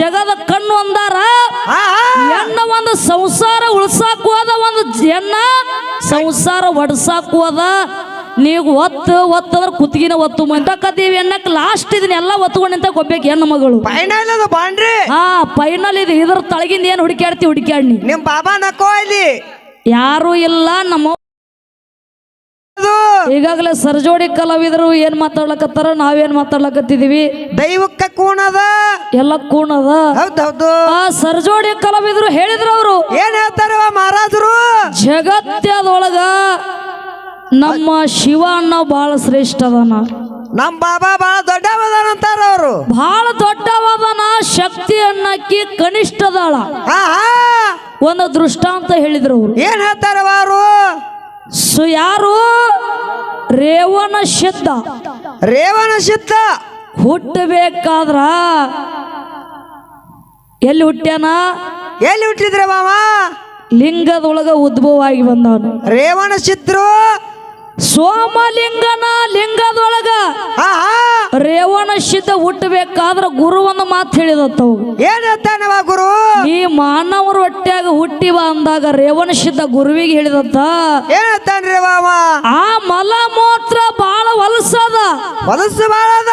ಜಗದ ಕಣ್ಣು ಅಂದಾರ. ಹೆಣ್ಣ ಒಂದು ಸಂಸಾರ ಉಳ್ಸಾಕು ಹೋದ ಒಂದು ಹೆಣ್ಣ ಸಂಸಾರ ಒಡ್ಸಾಕು ಹೋದ ನೀವು ಒತ್ತು ಒತ್ತಂದ್ರೆ ಕುತ್ತಿಗಿನ ಒತ್ತು ಮಂತಕತ್ತೀವಿ ಅನ್ನಕ್ ಲಾಸ್ಟ್ ಇದನ್ನೆಲ್ಲ ಒತ್ಕೊಂಡು ಅಂತ ಗೊಬ್ಬೇಕು ಹೆಣ್ಣು ಮಗಳು. ಫೈನಲ್ ಅದು ಬಾಂಡ್ರಿ. ಹಾ ಫೈನಲ್ ಇದು ಇದ್ರ ತಳಗಿಂದ ಏನು ಹುಡುಕ್ಯಾಡ್ತಿ ಹುಡುಕ್ಯಾಡ್ನಿ ನಿಮ್ ಬಾಬಾ ನಕ್ಕೋ ಇಲ್ಲಿ ಯಾರು ಇಲ್ಲ ನಮ್ಮ ಅದು ಈಗಾಗಲೇ ಸರ್ಜೋಡಿ ಕಲಾವಿದರು ಏನ್ ಮಾತಾಡ್ಲಕತ್ತಾರ? ನಾವೇನ್ ಮಾತಾಡ್ಲಕತ್ತಿದೀವಿ? ದೈವಕ್ಕ ಕೂಣದ. ಎಲ್ಲ ಕೂಣದ. ಹೌದೌದು. ಆ ಸರ್ಜೋಡಿ ಕಲಾವಿದರು ಹೇಳಿದ್ರು ಅವರು. ಏನ್ ಹೇಳ್ತಾರ ಮಹಾರಾಜರು? ಜಗತ್ಯದೊಳಗ ನಮ್ಮ ಶಿವ ಅಣ್ಣ ಬಹಳ ಶ್ರೇಷ್ಠ ಅದನ. ನಮ್ ಬಾಬಾ ಬಹಳ ದೊಡ್ಡವದಾನಂತಾರ ಅವರು. ಬಹಳ ದೊಡ್ಡವಾದನ ಶಕ್ತಿ ಕನಿಷ್ಠದಾಳ. ಹಾ ಹಾ ಒಂದು ದೃಷ್ಟಾಂತ ಹೇಳಿದ್ರು ಅವರು. ಏನ್ ಹೇಳ್ತಾರ ಅವರು ಸೊ ಯಾರು? ರೇವಣ ಸಿದ್ಧ ರೇವಣ ಸಿದ್ಧ ಹುಟ್ಟಬೇಕಾದ್ರ ಎಲ್ಲಿ ಹುಟ್ಟ್ಯಾನ? ಎಲ್ಲಿ ಹುಟ್ಟಿದ್ರೆ ಮಾವ? ಲಿಂಗದೊಳಗ ಉದ್ಭವವಾಗಿ ಬಂದವನು. ರೇವಣ ಸಿದ್ರು ಸೋಮಲಿಂಗನ ಲಿಂಗದೊಳಗ ರೇವಣ ಸಿದ್ಧ ಹುಟ್ಟಬೇಕಾದ್ರ ಗುರು ಒಂದು ಮಾತು ಹೇಳಿದತ್ತವು ಏನ್ ಹೇಳ್ತಾನವ ಗುರು? ಈ ಮಾನವರ ಹೊಟ್ಟ್ಯಾಗ ಹುಟ್ಟಿ ಬಾ ಅಂದಾಗ ರೇವಣ ಸಿದ್ಧ ಗುರುವಿಗೆ ಹೇಳಿದತ್ತ. ಏನ್ ಹೇಳ್ತಾನ್ರಿ ಆ ಮಲ ಮೂತ್ರ ಬಾಳ ಹೊಲಸದ. ಹೊಲಸು ಬಾಳದ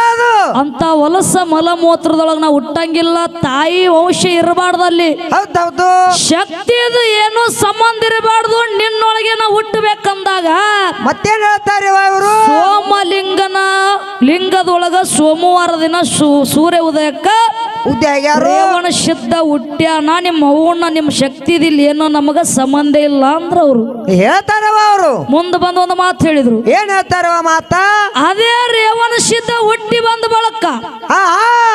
ಅಂತ ಹೊಲಸ ಮಲ ಮೂತ್ರದೊಳಗ ನಾವು ಹುಟ್ಟಂಗಿಲ್ಲ ತಾಯಿ ವಂಶ ಇರಬಾರ್ದಲ್ಲಿ. ಶಕ್ತಿ ಏನು ಸಂಬಂಧ ಇರಬಾರ್ದು ನಿನ್ನೊಳಗೆ ನಾವು ಹುಟ್ಟಬೇಕಂದಾಗ. ಮತ್ತೇನ್ ಹೇಳ್ತಾರೆ ಇವರು? ಸೋಮಲಿಂಗನ ಲಿಂಗದೊಳಗ ಸೋಮವಾರ ದಿನ ಸೂ- ಸೂರ್ಯ ಉದಯಕ್ಕ ರೇವಣ ಶುದ್ಧ ಹುಟ್ಟ್ಯಾನ ನಿಮ್ಮ ಅವ್ವನ್ನ ನಿಮ್ಮ ಶಕ್ತಿ ಇದಿಲ್ಲ ಏನೋ ನಮಗ ಸಂಬಂಧ ಇಲ್ಲ ಅಂದ್ರ ಅವರು. ಹೇಳ್ತಾರವ ಅವರು. ಮುಂದೆ ಬಂದು ಒಂದು ಮಾತು ಹೇಳಿದ್ರು. ಏನ್ ಹೇಳ್ತಾರವ ಮಾತ? ಅದೇ ರೇವಣ ಶುದ್ಧ ಹುಟ್ಟಿ ಬಂದ ಬಳಕ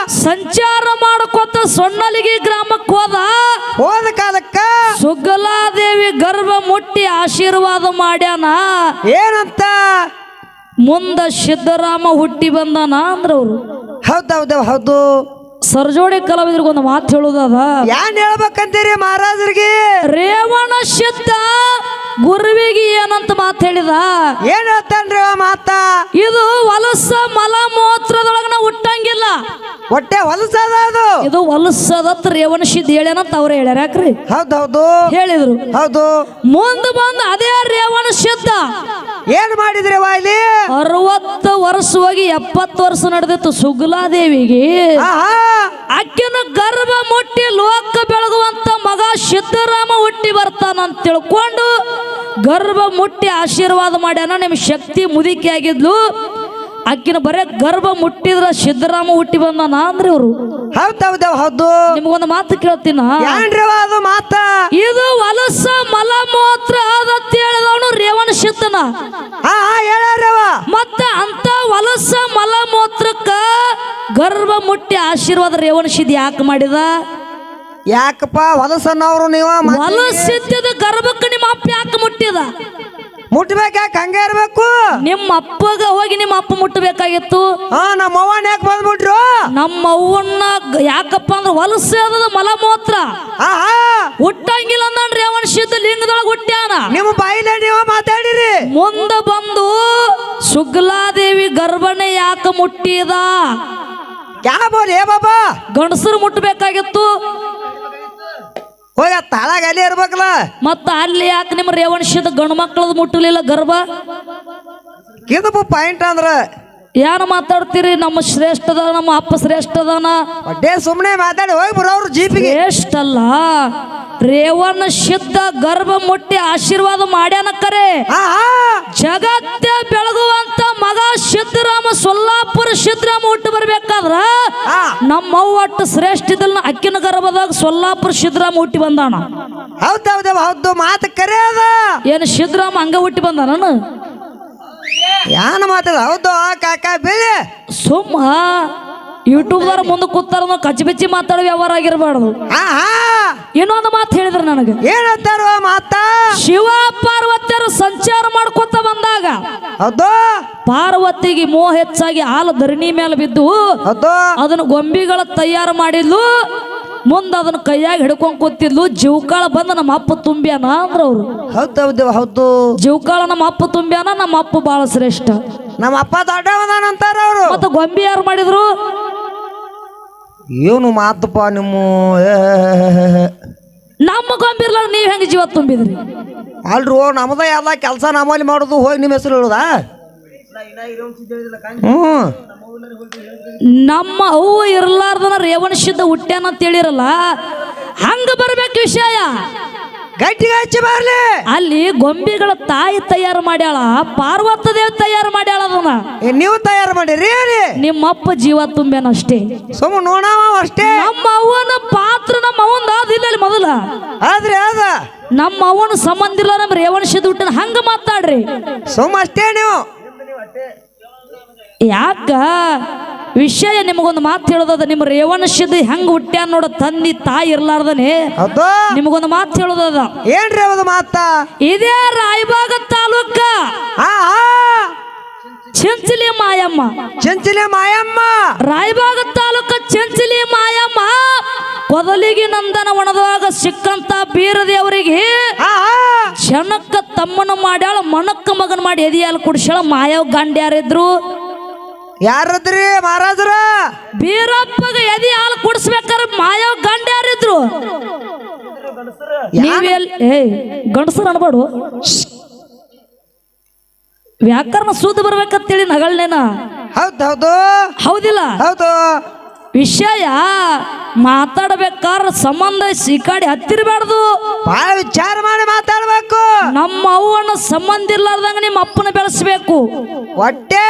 ಸಂಚಾರ ಮಾಡ್ಕೊತ ಸೊನ್ನಲಿಗೆ ಗ್ರಾಮಕ್ಕೆ ಹೋದ. ಹೋದ ಕಾಲಕ್ಕ? ಸುಗ್ಗಲಾದೇವಿ ಗರ್ಭ ಮುಟ್ಟಿ ಆಶೀರ್ವಾದ ಮಾಡ್ಯಾನ. ಏನಂತ? ಮುಂದ ಸಿದ್ದರಾಮ ಹುಟ್ಟಿ ಬಂದಾನ ಅಂದ್ರ ಹೌದು ಹೌದೌದು ಹೌದು. ಸರ್ಜೋಡಿ ಕಲಾವಿದ್ರಿಗೆ ಒಂದು ಮಾತು ಹೇಳುದದ ಏನ್ ಹೇಳ್ಬೇಕಂತೀರಿ ಮಹಾರಾಜರಿಗೆ? ರೇವಣ ಶುದ್ಧ ಗುರುವಿಗೆ ಏನಂತ ಮಾತು ಹೇಳಿದ? ಏನ್ ಹೊಟ್ಟೆ ಹೊಲಸದ ಅದು. ಇದು ಹೊಲಸದತ್ ರೇವಣ ಸಿದ್ಧ ಹೇಳ್ಯಾನಂತ ಅವ್ರು ಹೇಳ್ಯಾರ ಯಾಕ್ರಿ? ಹೌದೌದು ಹೇಳಿದ್ರು. ಹೌದು. ಮುಂದೆ ಬಂದ ಅದೇ ರೇವಣ ಸಿದ್ಧ. ಏನ್ ಮಾಡಿದ್ರಿ ಇಲ್ಲಿ? ಅರವತ್ತು ವರ್ಷ ಹೋಗಿ ಎಪ್ಪತ್ತು ವರ್ಷ ನಡೆದಿತ್ತು ಸುಗ್ಲಾದೇವಿಗೆ. ಅಕ್ಕಿನ ಗರ್ಭ ಮುಟ್ಟಿ ಲೋಕ ಬೆಳಗುವಂತ ಮಗ ಸಿದ್ದರಾಮ ಹುಟ್ಟಿ ಬರ್ತಾನಂತ ತಿಳ್ಕೊಂಡು ಗರ್ಭ ಮುಟ್ಟಿ ಆಶೀರ್ವಾದ ಮಾಡ್ಯಾನ ನಿಮ್ ಶಕ್ತಿ ಮುದುಕಿ ಆಗಿದ್ಲು. ಅಕ್ಕಿನ ಬರೇ ಗರ್ಭ ಮುಟ್ಟಿದ್ರ ಸಿದ್ದರಾಮ ಹುಟ್ಟಿ ಬಂದಾನ ಅಂದ್ರೆ ಇವರು. ಹೌದೌದು ಹೌದು ನಿಮ್ಗೊಂದು ಮಾತು ಕೇಳ್ತೀನಿ? ಅದು ಮಾತ? ಇದು ವಲಸ ಮಲ ಮೂತ್ರ ಹೇಳಿದವನು ರೇವಣ ಸಿದ್ದನ ಮತ್ತ ಅಂತ ವಲಸ ಮಲ ಮೂತ್ರಕ್ಕ ಗರ್ಭ ಮುಟ್ಟಿ ಆಶೀರ್ವಾದ ರೇವಣ ಸಿದ್ಧ ಯಾಕೆ ಮಾಡಿದ? ಯಾಕಪ್ಪ ವಲಸನವ್ರು ನೀವು ವಲಸಿದ್ದ ಗರ್ಭಕ್ಕೆ ನಿಮ್ಮ ಅಪ್ಪ ಯಾಕೆ ಮುಟ್ಟಿದ? ಮುಟ್ಬೇಕ ಯಾಕೆ ಹಂಗ ಇರ್ಬೇಕು? ನಿಮ್ಮ ಅಪ್ಪಗ ಹೋಗಿ ನಿಮ್ಮ ಅಪ್ಪ ಮುಟ್ಟಬೇಕಾಗಿತ್ತು ಹಾ ನಮ್ಮ ಅವ್ವನ್ ಯಾಕೆ ಬಂದ್ಬಿಟ್ರು? ನಮ್ಮ ಅವ್ವನ್ನ ಯಾಕಪ್ಪ ಅಂದ್ರೆ ಹೊಲಸೆ ಅದ ಮಲಮೂತ್ರ. ಮೂತ್ರ ಹಾ ಹುಟ್ಟಂಗಿಲ್ಲ ಅಂದ್ರೆ ಅವನ್ ಸಿದ್ಧ ಲಿಂಗದೊಳಗೆ ಹುಟ್ಟ್ಯಾನ. ನಿಮ್ಮ ಬಾಯಿಲೆ ನೀವು ಮಾತಾಡಿರಿ. ಮುಂದೆ ಬಂದು ಶುಗ್ಲಾದೇವಿ ಗರ್ಭಣೆ ಯಾಕೆ ಮುಟ್ಟಿದ? ಯಾ ಬೋಲ್ ಏ ಬಾಬಾ. ಗಂಡಸರು ಮುಟ್ಟಬೇಕಾಗಿತ್ತು ಹೋಗ ತಾಳಾಗ ಅಲ್ಲಿ ಇರ್ಬೇಕಲ್ಲ. ಮತ್ತ ಅಲ್ಲಿ ಯಾಕೆ ನಿಮ್ಮ ರೇವಣಶದ ಗಂಡು ಮಕ್ಕಳದು ಮುಟ್ಟಲಿಲ್ಲ ಗರ್ಭ? ಇದು ಪಾಯಿಂಟ್ ಅಂದ್ರ ಏನು ಮಾತಾಡ್ತೀರಿ? ನಮ್ಮ ಶ್ರೇಷ್ಠದ ನಮ್ಮ ಅಪ್ಪ ಶ್ರೇಷ್ಠದನ. ಅಡ್ಡೇ ಸುಮ್ಮನೆ ಮಾತಾಡಿ ಹೋಗಿ ಬರೋರು ಜೀಪಿಗೆ ಎಷ್ಟಲ್ಲ ಅಲ್ಲ ರೇವಣ ಸಿದ್ಧ ಗರ್ಭ ಮುಟ್ಟಿ ಆಶೀರ್ವಾದ ಮಾಡ್ಯಾನ ಕರೆ. ಜಗತ್ತ ಬೆಳಗುವಂತ ಸಿದ್ದರಾಮ ಸೊಲ್ಲಾಪುರ ಸಿದ್ದರಾಮ ಹುಟ್ಟು ಬರ್ಬೇಕಾದ್ರ ನಮ್ಮವ್ವ ಒಟ್ಟು ಶ್ರೇಷ್ಠ ಇದ್ದಲ್ಲ ಅಕ್ಕಿನ ಗರ್ಭದಾಗ ಸೊಲ್ಲಾಪುರ ಸಿದ್ದರಾಮ ಹುಟ್ಟಿ ಬಂದಾನ. ಹೌದೌದು ಹೌದು ಮಾತು ಕರೆ ಅದ ಏನು ಸಿದ್ದರಾಮ ಹಂಗ ಹುಟ್ಟಿ ಬಂದಾನ ಯಾನ ಮಾತದ? ಹೌದು ಕಾಕ ಬೇಳೆ. ಸುಮ್ಮ ಯೂಟ್ಯೂಬ್ದಾರ ಮುಂದೆ ಕೂತಾರ ಕಚ್ಚಿ ಬಿಚ್ಚಿ ಮಾತಾಡೋ ವ್ಯವಹಾರ ಆಗಿರಬಾರ್ದು. ಇನ್ನೊಂದು ಮಾತು ಹೇಳಿದ್ರು ನನಗೆ. ಏನಂತಾರ ಮಾತ? ಶಿವ ಪಾರ್ವತಿಯರು ಸಂಚಾರ ಮಾಡ್ಕೊತ ಬಂದಾಗ ಪಾರ್ವತಿಗೆ ಮೋಹ ಹೆಚ್ಚಾಗಿ ಹಾಲು ಧರಣಿ ಮೇಲೆ ಬಿದ್ದು ಅದನ್ನು ಅದನ್ನ ಗೊಂಬಿಗಳ ತಯಾರು ಮಾಡಿದ್ಲು. ಮುಂದೆ ಅದನ್ನ ಕೈಯಾಗಿ ಹಿಡ್ಕೊಂಡ್ ಕೂತಿದ್ಲು. ಜೀವಕಾಳ ಬಂದ ನಮ್ಮ ಅಪ್ಪ ತುಂಬ್ಯಾನ ಅಂದ್ರ ಅವ್ರು. ಹೌದು ಹೌದು ಜೀವಕಾಳ ನಮ್ಮ ಅಪ್ಪ ತುಂಬ್ಯಾನ ನಮ್ಮ ಅಪ್ಪ ಬಹಳ ಶ್ರೇಷ್ಠ. ನಮ್ಮ ಅಪ್ಪ ದೊಡ್ಡ ಅವರು. ಮತ್ತೆ ಗೊಂಬಿ ಯಾರು ಮಾಡಿದ್ರು? ಏನು ಮಾತಪ್ಪ ನಿಮ್ಮ ಏ, ನಮ್ಮ ಗೊಂಬಿರ್ಲ ನೀವ್ ಹೆಂಗ ಜೀವ ತುಂಬಿದ್ರಿ? ಅಲ್ರು ನಮ್ದೆ ಎಲ್ಲ ಕೆಲಸ ನಮ್ಮಲ್ಲಿ ಮಾಡೋದು ಹೋಗಿ ನಿಮ್ಮ ಹೆಸರು ಹೇಳುದಾ? ಹ್ಞೂ ನಮ್ಮ ಅವ್ವ ಇರ್ಲಾರ್ದನ ರೇವಣಸಿದ್ದ ಹುಟ್ಟೆ ಅಂತ ಹೇಳಿರಲ್ಲ ಹಂಗ ಬರ್ಬೇಕು ವಿಷಯ. ಗಟ್ಟಿಗೆ ಹಚ್ಚಿ ಬರ್ಲಿ. ಅಲ್ಲಿ ಗೊಂಬೆಗಳ ತಾಯಿ ತಯಾರು ಮಾಡ್ಯಾಳ ಪಾರ್ವತ ದೇವ್ ತಯಾರು ಮಾಡ್ಯಾಳ ಅದನ್ನ. ಏ, ನೀವು ತಯಾರು ಮಾಡಿರಿ ರೀ ನಿಮ್ಮಪ್ಪ ಜೀವ ತುಂಬೇನಷ್ಟೇ ಸುಮ್ಮ ನೋಡವ ಅಷ್ಟೇ. ನಮ್ಮ ಅವನ ಪಾತ್ರ ನಮ್ಮ ಅವನ ಅದಿಲ್ಲ ಅಲ್ಲಿ ಮೊದಲ. ಆದ್ರೆ ಅದ? ನಮ್ಮ ಅವನ ಸಂಬಂಧ ಇಲ್ಲ ನಮ್ಮ ರೇವಣಸಿದ್ದ ಹುಟ್ಟನ ಹಂಗ ಮಾತಾಡ್ರಿ. ಸುಮ್ಮ ಅಷ್ಟೇ ನೀವು. ಯಾಕ? ವಿಷಯ ನಿಮಗೊಂದು ಮಾತು ಹೇಳೋದದ ನಿಮ್ಮ ರೇವಣಸಿದ್ದ ಹೆಂಗ್ ಹುಟ್ಟ್ಯಾನ ನೋಡ ತಂದಿ ತಾಯಿ ಇರ್ಲಾರ್ದನೆ. ನಿಮಗೊಂದು ಮಾತು ಹೇಳೋದದ. ಏನ್ರಿ ಒಂದು ಮಾತ? ಇದೇ ರಾಯಬಾಗ ತಾಲೂಕ. ಚಂಚಲಿ ಮಾಯಮ್ಮ. ಚಂಚಲಿ ಮಾಯಮ್ಮ. ರಾಯಬಾಗ ತಾಲೂಕ ಚಂಚಲಿ ಮಾಯಮ್ಮ. ಕೊದಲಿಗೆ ನಂದನ ಒಣದಾಗ ಸಿಕ್ಕಂತ ಬೀರದೇವರಿಗೆ ಜನಕ್ಕ ತಮ್ಮನ ಮಾಡ್ಯಾಳ ಮನಕ್ಕ ಮಗನ ಮಾಡಿ ಎದಿಯಾಲ ಕುಡಿಸ್ಯಾಳ ಮಾಯವ್ ಗಂಡ ಯಾರಿದ್ರು ಮಹಾರಾಜರ? ಬೀರಪ್ಪಗ ಎದಿ ಹಾಲು ಕುಡಿಸ್ಬೇಕಾರೆ ಮಾಯೋ ಗಂಡ ಯಾರಿದ್ರು? ನೀವೆಲ್ ಏ ಗಂಡಸರು ಅನ್ಬೇಡು. ವ್ಯಾಕರಣ ಸುದ್ದ ಬರ್ಬೇಕಂತೇಳಿ ನಗಳನೇನ? ಹೌದು ಹೌದು. ಹೌದಿಲ್ಲ? ಹೌದು. ವಿಷಯ ಮಾತಾಡ್ಬೇಕಾದ್ರ ಸಂಬಂಧ ಸಿಕ್ಕಾಡಿ ಕಡೆ ಹತ್ತಿರಬಾರ್ದು. ಬಹಳ ವಿಚಾರ ಮಾಡಿ ಮಾತಾಡ್ಬೇಕು. ನಮ್ಮ ಅವ್ವನ ಸಂಬಂಧ ಇರ್ಲಾರ್ದಂಗ ನಿಮ್ಮ ಅಪ್ಪನ ಬೆಳೆಸ್ಬೇಕು. ಹೊಟ್ಟೆ.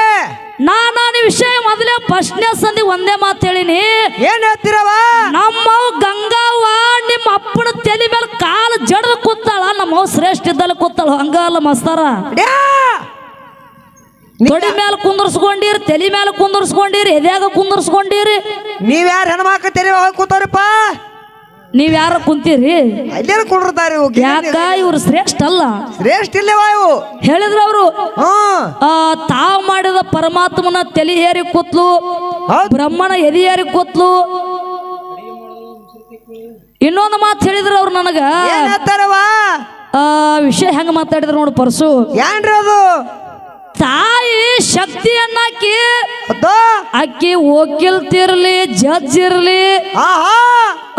ನಾನು ವಿಷಯ ಮೊದಲೇ ಫಸ್ಟ್ನೇ ಸಂದಿ ಒಂದೇ ಮಾತು ಹೇಳಿನಿ. ಏನ್ ಹೇಳ್ತಿರವ? ನಮ್ಮ ಗಂಗಾವ ನಿಮ್ಮ ಅಪ್ಪನ ತಲೆ ಮೇಲೆ ಕಾಲು ಜಡದ ಕೂತಾಳ ನಮ್ಮ ಶ್ರೇಷ್ಠ ಇದ್ದಲ್ಲಿ ಕೂತಾಳ ಹಂಗ ಅಲ್ಲ ಮಸ್ತಾರ! ತೊಡಿ ಮೇಲೆ ಕುಂದರ್ಸ್ಕೊಂಡಿರಿ ತಲೆ ಮೇಲೆ ಕುಂದರ್ಸ್ಕೊಂಡಿರಿ ಎದ್ಯಾಗ ಕುಂದರ್ಸ್ಕೊಂಡಿರಿ? ನೀವ್ ಯಾರು ಹೆಣ್ಮಕ್ಳ ತೆರೆ ಹೋಗಿ ಕೂತಾರಪ್ಪ? ನೀವ್ ಯಾರ ಕುಂತೀರಿ? ಕುಂಡಿರ್ತಾರ ಇವು ಯಾಕ ಇವ್ರು ಶ್ರೇಷ್ಠ ಅಲ್ಲ? ಶ್ರೇಷ್ಠ ಇಲ್ಲವಾ ಇವು? ಹೇಳಿದ್ರು ಅವರು ಹ್ಮ್. ಮಾಡಿದ ಪರಮಾತ್ಮನ ತಲೆ ಹೇರಿ ಕೂತ್ಲು ಬ್ರಹ್ಮನ ಎದೆ ಏರಿ ಕೂತ್ಲು. ಇನ್ನೊಂದು ಮಾತು ಹೇಳಿದ್ರು ಅವ್ರು ನನಗ. ಆ ವಿಷಯ ಹೆಂಗ ಮಾತಾಡಿದ್ರು ನೋಡು ಪರಸು. ಏನ್ರಿ ಅದು? ತಾಯಿ ಶಕ್ತಿಯನ್ನಾಕಿ ಅಕ್ಕಿ ವಕೀಲ್ತಿರ್ಲಿ ಜಡ್ಜ್ ಇರ್ಲಿ. ಹಾ ಹಾ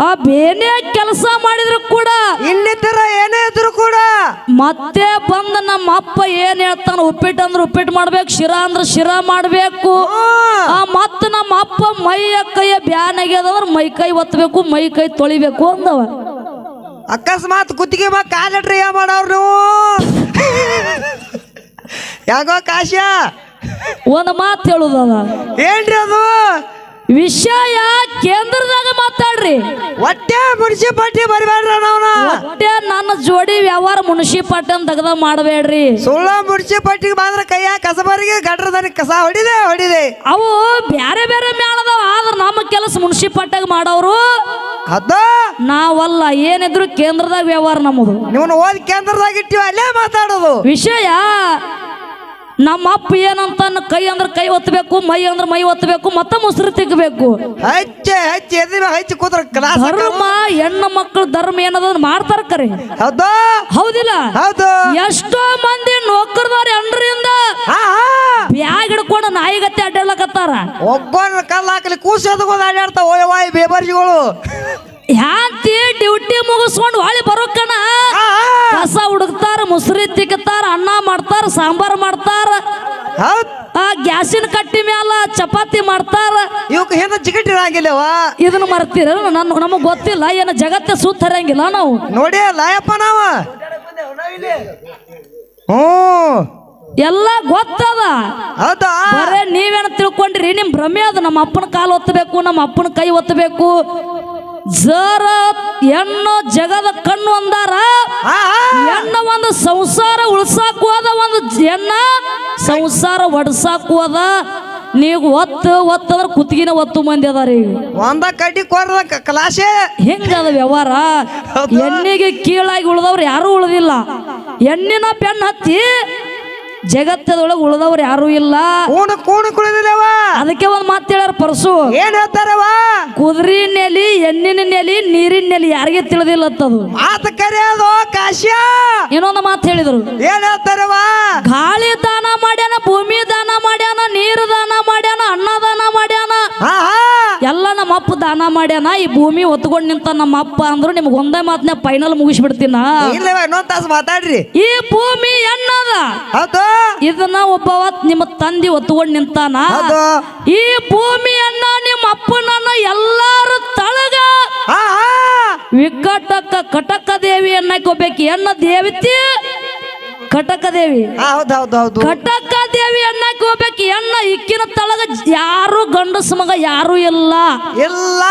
ಆ ಬೇನೆ ಕೆಲಸ ಮಾಡಿದ್ರು ಕೂಡ ಇನ್ನಿತರ ಏನೇ ಇದ್ರು ಕೂಡ ಮತ್ತೆ ಬಂದ ನಮ್ಮ ಅಪ್ಪ ಏನ್ ಹೇಳ್ತಾನ ಉಪ್ಪಿಟ್ಟು ಅಂದ್ರೆ ಉಪ್ಪಿಟ್ಟು ಮಾಡ್ಬೇಕು ಶಿರಾ ಅಂದ್ರೆ ಶಿರಾ ಮಾಡ್ಬೇಕು. ಆ ಮತ್ತೆ ನಮ್ಮ ಅಪ್ಪ ಮೈಯ ಕೈಯ ಬ್ಯಾನ್ ಆಗ್ಯದಂದ್ರ ಮೈ ಕೈ ಒತ್ತಬೇಕು ಮೈ ಕೈ ತೊಳಿಬೇಕು ಅಂದವ. ಅಕಸ್ಮಾತ್ ಕುತ್ತಿಗೆ ಮಾ ಕಾಲಿಟ್ರಿ ಏನ್ ಮಾಡವ್ರ ನೀವು? ಯಾಕೋ ಕಾಶ್ಯ? ಒಂದ್ ಮಾತು ಹೇಳುದದ ಏನ್ರಿ ಅದು? ವಿಷಯ ಕೇಂದ್ರದಾಗ ಮಾತಾಡ್ರಿ. ಒಟ್ಟೆ ಮುನ್ಸಿಪಾಲ್ಟಿ ಬರಬೇಡ್ರ ನಾವ್ನ ಒಟ್ಟೆ ನನ್ನ ಜೋಡಿ ವ್ಯವಹಾರ ಮುನ್ಸಿಪಾಲ್ಟಿ ತೆಗ್ದ ಮಾಡಬೇಡ್ರಿ. ಸುಳ್ಳ ಮುನ್ಸಿಪಾಲ್ಟಿಗೆ ಬಂದ್ರ ಕೈಯ ಕಸಬರಿಗೆ ಗಡ್ರದಲ್ಲಿ ಕಸ ಹೊಡಿದೆ ಹೊಡಿದೆ. ಅವು ಬೇರೆ ಬೇರೆ ಮೇಳದವ ಆದ್ರ ನಮ್ಮ ಕೆಲಸ ಮುನ್ಸಿಪಾಲ್ಟಿಯಾಗ ಮಾಡೋರು. ಅದ ನಾವಲ್ಲ ಏನಿದ್ರು ಕೇಂದ್ರದಾಗ ವ್ಯವಹಾರ ನಮ್ಮದು. ನಿಮ್ಮನ್ನ ಓದಿ ಕೇಂದ್ರದಾಗ ಇಟ್ಟಿವಿ ಅಲ್ಲೇ ಮಾತಾಡೋದು. ವಿಷಯ ನಮ್ಮ ಅಪ್ಪ ಏನಂತ ಕೈ ಅಂದ್ರೆ ಕೈ ಒತ್ತಬೇಕು ಮೈ ಅಂದ್ರೆ ಮೈ ಒತ್ತಬೇಕು ಮತ್ತೆ ಮುಸ್ರಿ ತೆಗಬೇಕು. ಹಚ್ಚೆ ಹಚ್ಚಿ ಎದಿ ಹಚ್ಚಿ ಕೂತ್ರ ಕ್ಲಾಸ್ ಧರ್ಮ ಹೆಣ್ಣು ಮಕ್ಕಳು ಧರ್ಮ ಏನದ ಮಾಡ್ತಾರ ಕರೆ. ಹೌದಾ. ಹೌದಿಲ್ಲ? ಹೌದು. ಎಷ್ಟೋ ಮಂದಿ ನೌಕರದವ್ರ ಎಂಡ್ರಿಂದ ಹಾ ಹಾ ಬ್ಯಾಗ್ ಹಿಡ್ಕೊಂಡು ನಾಯಿಗತ್ತೆ ಅಡ್ಡಾಡ್ಲಕತ್ತಾರ ಒಬ್ಬನ ಕಲ್ಲ ಹಾಕಲಿ ಕೂಸಿ ಎದ್ಕೊಂಡು ಅಡ್ಡಾಡ್ತಾವ ಓಯ್ ವಾಯ್ ಬೇಬರ್ಜಿಗಳು. ಹ್ಯಾಂತಿ ಡ್ಯೂಟಿ ಮುಗಿಸ್ಕೊಂಡು ಹೊಳಿ ಬರೋಕಣ. ಕಸ ಹುಡುಕ್ತಾರ ಮುಸ್ರಿ ತಿಕ್ಕತಾರ ಅನ್ನ ಮಾಡ್ತಾರ ಸಾಂಬಾರ್ ಮಾಡ್ತಾರ. ಆ ಗ್ಯಾಸಿನ ಕಟ್ಟಿ ಮ್ಯಾಲ ಚಪಾತಿ ಮಾಡ್ತಾರ. ಇವಕ್ಕೆ ಏನು ಜಿಗಟ್ಟಿರಂಗಿಲ್ಲವ ಇದನ್ನ ಮರ್ತೀರ ನಮಗ್ ಗೊತ್ತಿಲ್ಲ ಏನ ಜಗತ್ತ ಸುತ್ತ ನಾವು. ನೋಡಿ ಲಾಯಪ್ಪ ನಾವ. ಹ್ಞೂ. ಎಲ್ಲ ಗೊತ್ತದ. ಹೌದಾ? ಬರೇ ನೀವೇನ ತಿಳ್ಕೊಂಡ್ರಿ ನಿಮ್ ಭ್ರಮೆ ಅದ ನಮ್ಮ ಅಪ್ಪನ ಕಾಲು ಒತ್ತಬೇಕು ನಮ್ಮ ಅಪ್ಪನ ಕೈ ಒತ್ತಬೇಕು. ಜರ ಹೆಣ್ಣು ಜಗದ ಕಣ್ಣು ಅಂದಾರ. ಹೆಣ್ಣು ಒಂದು ಸಂಸಾರ ಉಳ್ಸಾಕು ಹೋದ ಒಂದು ಹೆಣ್ಣ ಸಂಸಾರ ಒಡ್ಸಾಕು ಹೋದ ನೀವು ಒತ್ತು ಒತ್ತದ್ರ ಕುತ್ತಿಗಿನ ಒತ್ತು ಮಂದಿ ಅದಾರ ಈಗ. ಒಂದ ಕಡ್ಡಿ ಕೊರ್ದ ಕಲಾಶೆ. ಹೆಂಗದ ವ್ಯವಹಾರ? ಎಣ್ಣಿಗೆ ಕೀಳಾಗಿ ಉಳ್ದವ್ರು ಯಾರು ಉಳ್ದಿಲ್ಲ. ಎಣ್ಣಿನ ಪೆನ್ ಹತ್ತಿ ಜಗತ್ತದೊಳಗೆ ಉಳಿದವ್ರು ಯಾರು ಇಲ್ಲ. ಕೂಣ ಕೂಣ ಕುಳಿದಿಲ್ಲವ ಅದಕ್ಕೆ ಒಂದು ಮಾತು ಹೇಳ್ಯಾರ ಪರಸು. ಏನ್ ಹೇಳ್ತಾರವ? ಕುದುರೆ ನೆಲಿ ಎಣ್ಣಿನ ನೆಲಿ ನೀರಿನ ನೆಲಿ ಯಾರಿಗೆ ತಿಳಿದಿಲ್ಲತ್ತದು ಮಾತು ಕರೆಯೋದು ಕಾಶ್ಯ. ಇನ್ನೊಂದು ಮಾತು ಹೇಳಿದ್ರು. ದಾನ ಮಾಡ್ಯಾನ ಈ ಭೂಮಿ ಹೊತ್ಕೊಂಡು ನಿಂತ ನಮ್ಮ ಅಪ್ಪ ಅಂದ್ರು ನಿಮ್ಗೆ ಒಂದೇ ಮಾತನ್ನ ಫೈನಲ್ ಮುಗಿಸ್ಬಿಡ್ತೀನ? ಇಲ್ಲವ ಇನ್ನೊಂದ್ ತಾಸು ಮಾತಾಡ್ರಿ. ಈ ಭೂಮಿ ಹೌದು. ಇದನ್ನ ಒಬ್ಬವ ನಿಮ್ಮ ತಂದಿ ಒತ್ಕೊಂಡ್ ನಿಂತಾನ. ಹೌದು. ಈ ಭೂಮಿಯನ್ನ ನಿಮ್ಮ ಅಪ್ಪನನ್ನ ಎಲ್ಲಾರು ತಳಗ. ವಿಕಟಕ ಕಟಕ ದೇವಿ ಅನ್ನಕ್ಕೆ ಹೋಗ್ಬೇಕು ಎನ್ನ ದೇವತಿ. ಕಟಕ ದೇವಿ ಹೌದು ಹೌದು ಹೌದು ಕಟಕ ದೇವಿ ಅನ್ನಕ್ಕೆ ಹೋಗ್ಬೇಕು ಇಕ್ಕಿನ ತಳಗ ಯಾರು ಗಂಡಸ ಮಗ ಯಾರು ಇಲ್ಲ. ಇಲ್ಲ.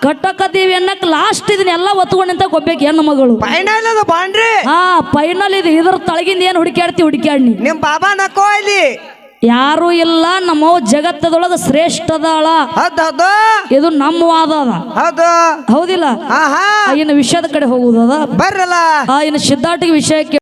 ಕಟಕ ದೇವಿ ಅನ್ನಕ್ಕೆ ಲಾಸ್ಟ್ ಇದನ್ನೆಲ್ಲ ಒತ್ಕೊಂಡು ಅಂತ ಹೋಗ್ಬೇಕು ಹೆಣ್ಣು ಮಗಳು. ಫೈನಲ್ ಅದು ಬಾಂಡ್ರಿ. ಹಾ ಫೈನಲ್ ಇದು. ಇದ್ರ ತಳಗಿಂದ ಏನು ಹುಡುಕ್ಯಾಡ್ತಿ ಹುಡುಕ್ಯಾಡ್ನಿ ನಿಮ್ ಬಾಬಾ ನಕ್ಕೋ ಇಲ್ಲಿ. ಯಾರು ಇಲ್ಲ ನಮ್ಮ ಜಗತ್ತದೊಳಗ ಶ್ರೇಷ್ಠದಾಳ. ಇದು ನಮ್ಮ ವಾದ ಅದ. ಹೌದು. ಹೌದಿಲ್ಲ? ಇನ್ನು ವಿಷಯದ ಕಡೆ ಹೋಗುದದ ಬರ್ರಲ್ಲ. ಇನ್ನು ವಿಷಯ ವಿಷಯಕ್ಕೆ